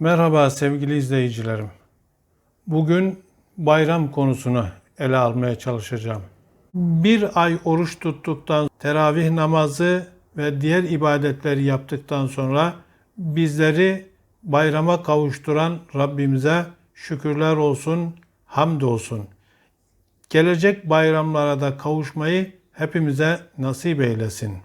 Merhaba sevgili izleyicilerim. Bugün bayram konusunu ele almaya çalışacağım. Bir ay oruç tuttuktan, teravih namazı ve diğer ibadetleri yaptıktan sonra bizleri bayrama kavuşturan Rabbimize şükürler olsun, hamd olsun. Gelecek bayramlara da kavuşmayı hepimize nasip eylesin.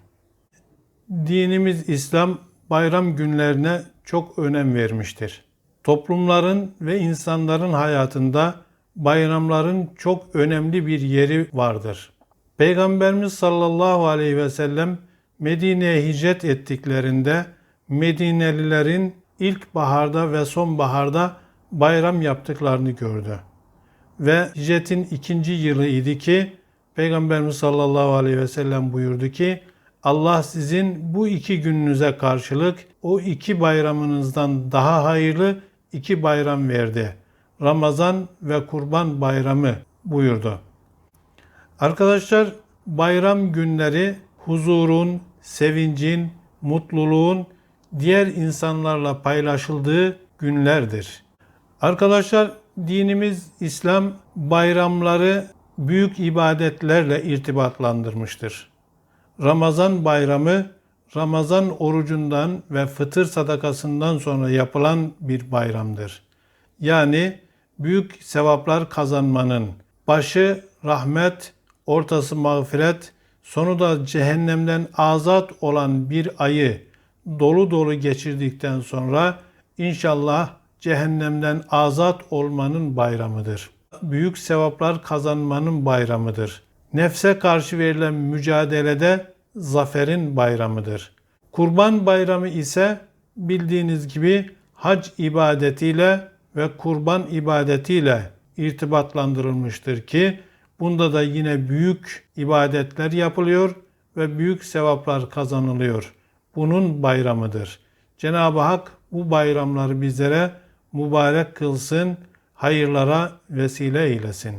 Dinimiz İslam bayram günlerine çok önem vermiştir. Toplumların ve insanların hayatında bayramların çok önemli bir yeri vardır. Peygamberimiz sallallahu aleyhi ve sellem Medine'ye hicret ettiklerinde Medinelilerin ilk baharda ve sonbaharda bayram yaptıklarını gördü. Ve hicretin ikinci yılı idi ki Peygamberimiz sallallahu aleyhi ve sellem buyurdu ki Allah sizin bu iki gününüze karşılık o iki bayramınızdan daha hayırlı iki bayram verdi. Ramazan ve Kurban Bayramı buyurdu. Arkadaşlar bayram günleri huzurun, sevincin, mutluluğun diğer insanlarla paylaşıldığı günlerdir. Arkadaşlar dinimiz İslam bayramları büyük ibadetlerle irtibatlandırmıştır. Ramazan bayramı Ramazan orucundan ve fıtır sadakasından sonra yapılan bir bayramdır. Yani büyük sevaplar kazanmanın başı rahmet, ortası mağfiret, sonu da cehennemden azat olan bir ayı dolu dolu geçirdikten sonra inşallah cehennemden azat olmanın bayramıdır. Büyük sevaplar kazanmanın bayramıdır. Nefse karşı verilen mücadelede zaferin bayramıdır. Kurban bayramı ise bildiğiniz gibi hac ibadetiyle ve kurban ibadetiyle irtibatlandırılmıştır ki bunda da yine büyük ibadetler yapılıyor ve büyük sevaplar kazanılıyor. Bunun bayramıdır. Cenab-ı Hak bu bayramları bizlere mübarek kılsın, hayırlara vesile eylesin.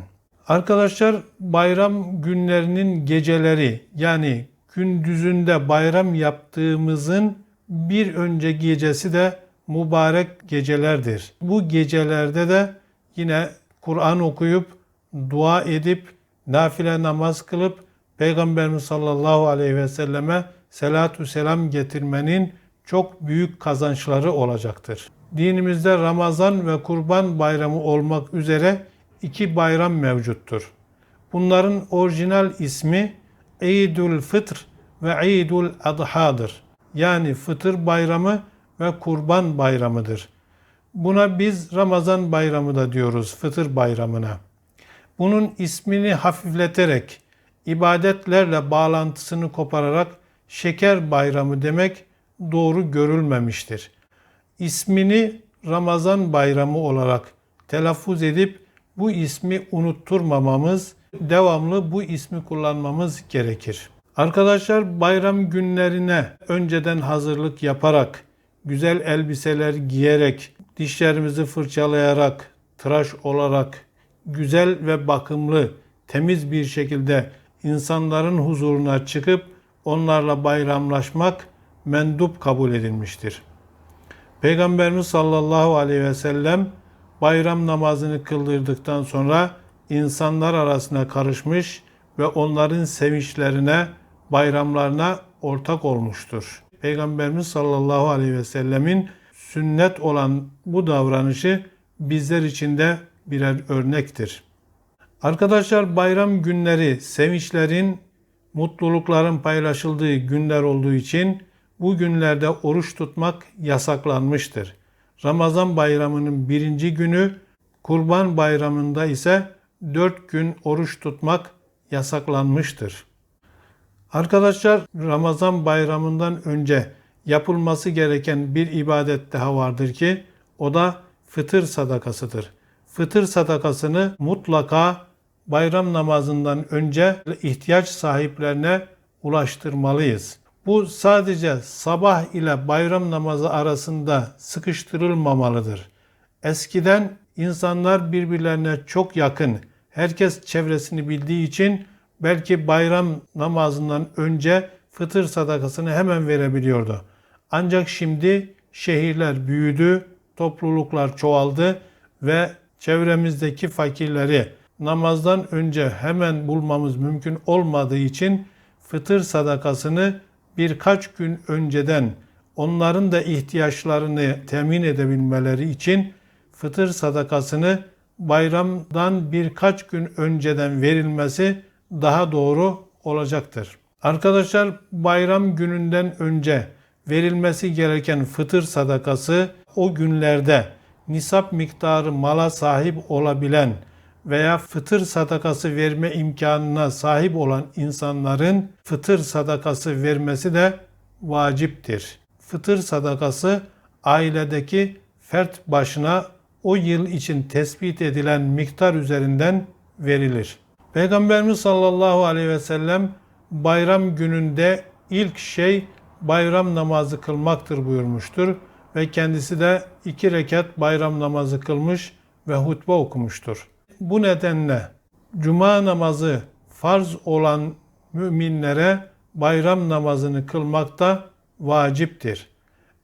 Arkadaşlar bayram günlerinin geceleri yani gündüzünde bayram yaptığımızın bir önce gecesi de mübarek gecelerdir. Bu gecelerde de yine Kur'an okuyup, dua edip, nafile namaz kılıp Peygamberimiz sallallahu aleyhi ve selleme selatü selam getirmenin çok büyük kazançları olacaktır. Dinimizde Ramazan ve Kurban bayramı olmak üzere iki bayram mevcuttur. Bunların orijinal ismi Eidül Fıtr ve Eidül Adha'dır. Yani Fıtır Bayramı ve Kurban Bayramıdır. Buna biz Ramazan Bayramı da diyoruz Fıtır Bayramına. Bunun ismini hafifleterek, ibadetlerle bağlantısını kopararak Şeker Bayramı demek doğru görülmemiştir. İsmini Ramazan Bayramı olarak telaffuz edip bu ismi unutturmamamız, devamlı bu ismi kullanmamız gerekir. Arkadaşlar bayram günlerine önceden hazırlık yaparak, güzel elbiseler giyerek, dişlerimizi fırçalayarak, tıraş olarak, güzel ve bakımlı, temiz bir şekilde insanların huzuruna çıkıp onlarla bayramlaşmak mendup kabul edilmiştir. Peygamberimiz sallallahu aleyhi ve sellem bayram namazını kıldırdıktan sonra insanlar arasına karışmış ve onların sevinçlerine, bayramlarına ortak olmuştur. Peygamberimiz sallallahu aleyhi ve sellemin sünnet olan bu davranışı bizler için de birer örnektir. Arkadaşlar bayram günleri sevinçlerin, mutlulukların paylaşıldığı günler olduğu için bu günlerde oruç tutmak yasaklanmıştır. Ramazan bayramının birinci günü, Kurban bayramında ise dört gün oruç tutmak yasaklanmıştır. Arkadaşlar Ramazan bayramından önce yapılması gereken bir ibadet daha vardır ki o da fıtır sadakasıdır. Fıtır sadakasını mutlaka bayram namazından önce ihtiyaç sahiplerine ulaştırmalıyız. Bu sadece sabah ile bayram namazı arasında sıkıştırılmamalıdır. Eskiden insanlar birbirlerine çok yakın, herkes çevresini bildiği için belki bayram namazından önce fıtır sadakasını hemen verebiliyordu. Ancak şimdi şehirler büyüdü, topluluklar çoğaldı ve çevremizdeki fakirleri namazdan önce hemen bulmamız mümkün olmadığı için fıtır sadakasını birkaç gün önceden onların da ihtiyaçlarını temin edebilmeleri için fıtır sadakasını bayramdan birkaç gün önceden verilmesi daha doğru olacaktır. Arkadaşlar bayram gününden önce verilmesi gereken fıtır sadakası o günlerde nisap miktarı mala sahip olabilen veya fıtır sadakası verme imkanına sahip olan insanların fıtır sadakası vermesi de vaciptir. Fıtır sadakası ailedeki fert başına o yıl için tespit edilen miktar üzerinden verilir. Peygamberimiz sallallahu aleyhi ve sellem bayram gününde ilk şey bayram namazı kılmaktır buyurmuştur ve kendisi de iki rekat bayram namazı kılmış ve hutbe okumuştur. Bu nedenle cuma namazı farz olan müminlere bayram namazını kılmak da vaciptir.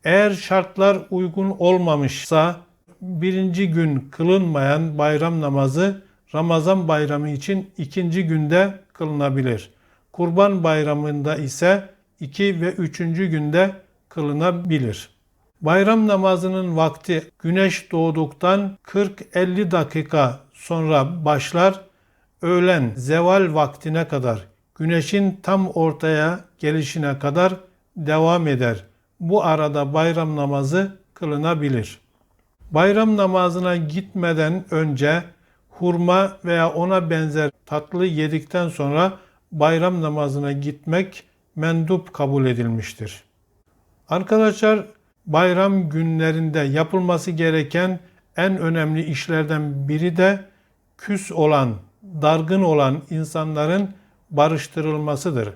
Eğer şartlar uygun olmamışsa birinci gün kılınmayan bayram namazı Ramazan bayramı için ikinci günde kılınabilir. Kurban bayramında ise iki ve üçüncü günde kılınabilir. Bayram namazının vakti güneş doğduktan 40-50 dakika sonra başlar, öğlen zeval vaktine kadar, güneşin tam ortaya gelişine kadar devam eder. Bu arada bayram namazı kılınabilir. Bayram namazına gitmeden önce hurma veya ona benzer tatlı yedikten sonra bayram namazına gitmek mendup kabul edilmiştir. Arkadaşlar bayram günlerinde yapılması gereken en önemli işlerden biri de küs olan, dargın olan insanların barıştırılmasıdır.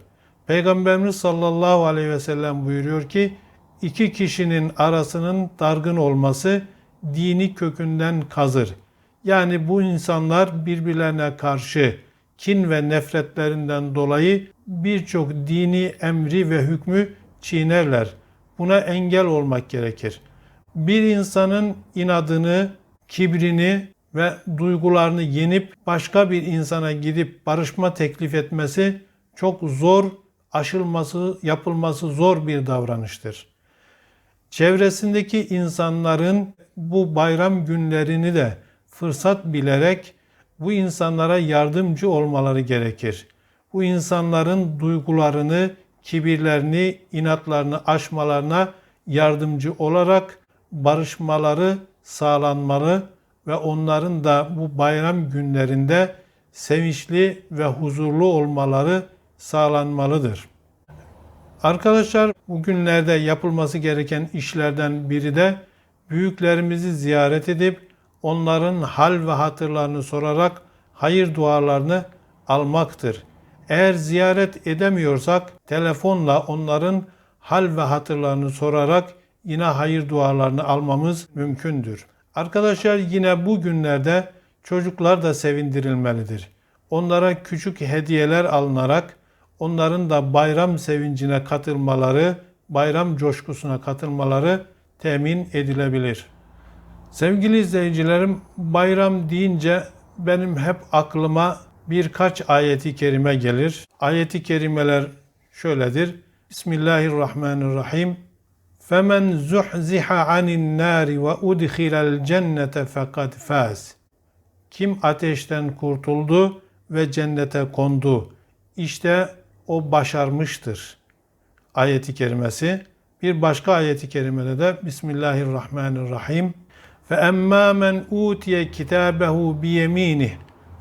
Peygamberimiz sallallahu aleyhi ve sellem buyuruyor ki iki kişinin arasının dargın olması dini kökünden kazır. Yani bu insanlar birbirlerine karşı kin ve nefretlerinden dolayı birçok dini emri ve hükmü çiğnerler. Buna engel olmak gerekir. Bir insanın inadını, kibrini ve duygularını yenip başka bir insana gidip barışma teklif etmesi çok zor, aşılması, yapılması zor bir davranıştır. Çevresindeki insanların bu bayram günlerini de fırsat bilerek bu insanlara yardımcı olmaları gerekir. Bu insanların duygularını, kibirlerini, inatlarını aşmalarına yardımcı olarak barışmaları sağlanmalı ve onların da bu bayram günlerinde sevinçli ve huzurlu olmaları sağlanmalıdır. Arkadaşlar bugünlerde yapılması gereken işlerden biri de büyüklerimizi ziyaret edip onların hal ve hatırlarını sorarak hayır dualarını almaktır. Eğer ziyaret edemiyorsak telefonla onların hal ve hatırlarını sorarak yine hayır dualarını almamız mümkündür. Arkadaşlar yine bu günlerde çocuklar da sevindirilmelidir. Onlara küçük hediyeler alınarak onların da bayram sevincine katılmaları, bayram coşkusuna katılmaları temin edilebilir. Sevgili izleyicilerim, bayram deyince benim hep aklıma birkaç ayeti kerime gelir. Ayeti kerimeler şöyledir. Bismillahirrahmanirrahim. فَمَنْ زُحْزِحَ عَنِ النَّارِ وَاُدْخِلَ الْجَنَّةَ فَقَدْ فَازِ Kim ateşten kurtuldu ve cennete kondu. İşte o başarmıştır ayeti kerimesi. Bir başka ayeti kerimede de Bismillahirrahmanirrahim. Fe emmâ men utiye kitâbehu biyemînih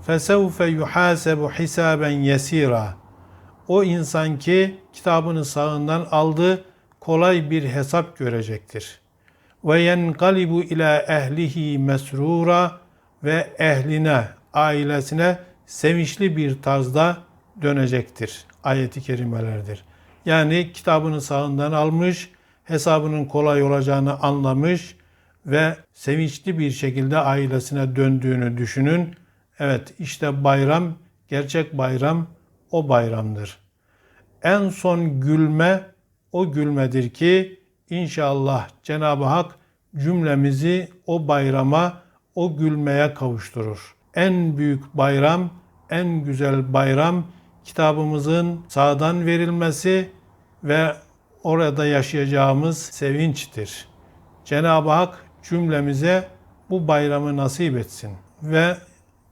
fesevfe yuhâsebu hisâben yesîrâ. O insan ki kitabını sağından aldı, kolay bir hesap görecektir. Ve yenkalibu ila ehlihi mesrura ve ehline, ailesine sevinçli bir tarzda dönecektir. Ayeti kerimelerdir. Yani kitabını sağından almış, hesabının kolay olacağını anlamış ve sevinçli bir şekilde ailesine döndüğünü düşünün. Evet işte bayram, gerçek bayram o bayramdır. En son gülme o gülmedir ki inşallah Cenab-ı Hak cümlemizi o bayrama, o gülmeye kavuşturur. En büyük bayram, en güzel bayram kitabımızın sağdan verilmesi ve orada yaşayacağımız sevinçtir. Cenab-ı Hak cümlemize bu bayramı nasip etsin. Ve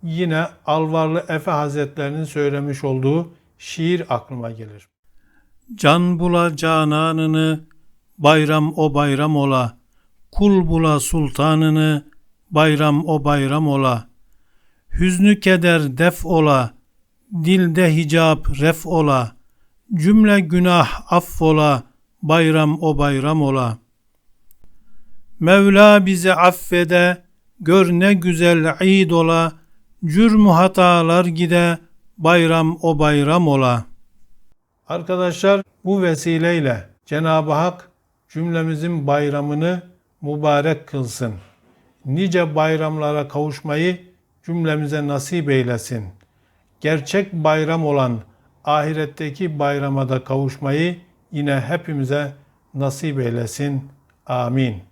yine Alvarlı Efe Hazretlerinin söylemiş olduğu şiir aklıma gelir. Can bula cananını, bayram o bayram ola. Kul bula sultanını, bayram o bayram ola. Hüznü keder def ola, dilde hicap ref ola. Cümle günah affola, bayram o bayram ola. Mevla bizi affede, gör ne güzel id ola. Cürmü hatalar gide, bayram o bayram ola. Arkadaşlar bu vesileyle Cenab-ı Hak cümlemizin bayramını mübarek kılsın. Nice bayramlara kavuşmayı cümlemize nasip eylesin. Gerçek bayram olan ahiretteki bayrama da kavuşmayı yine hepimize nasip eylesin. Amin.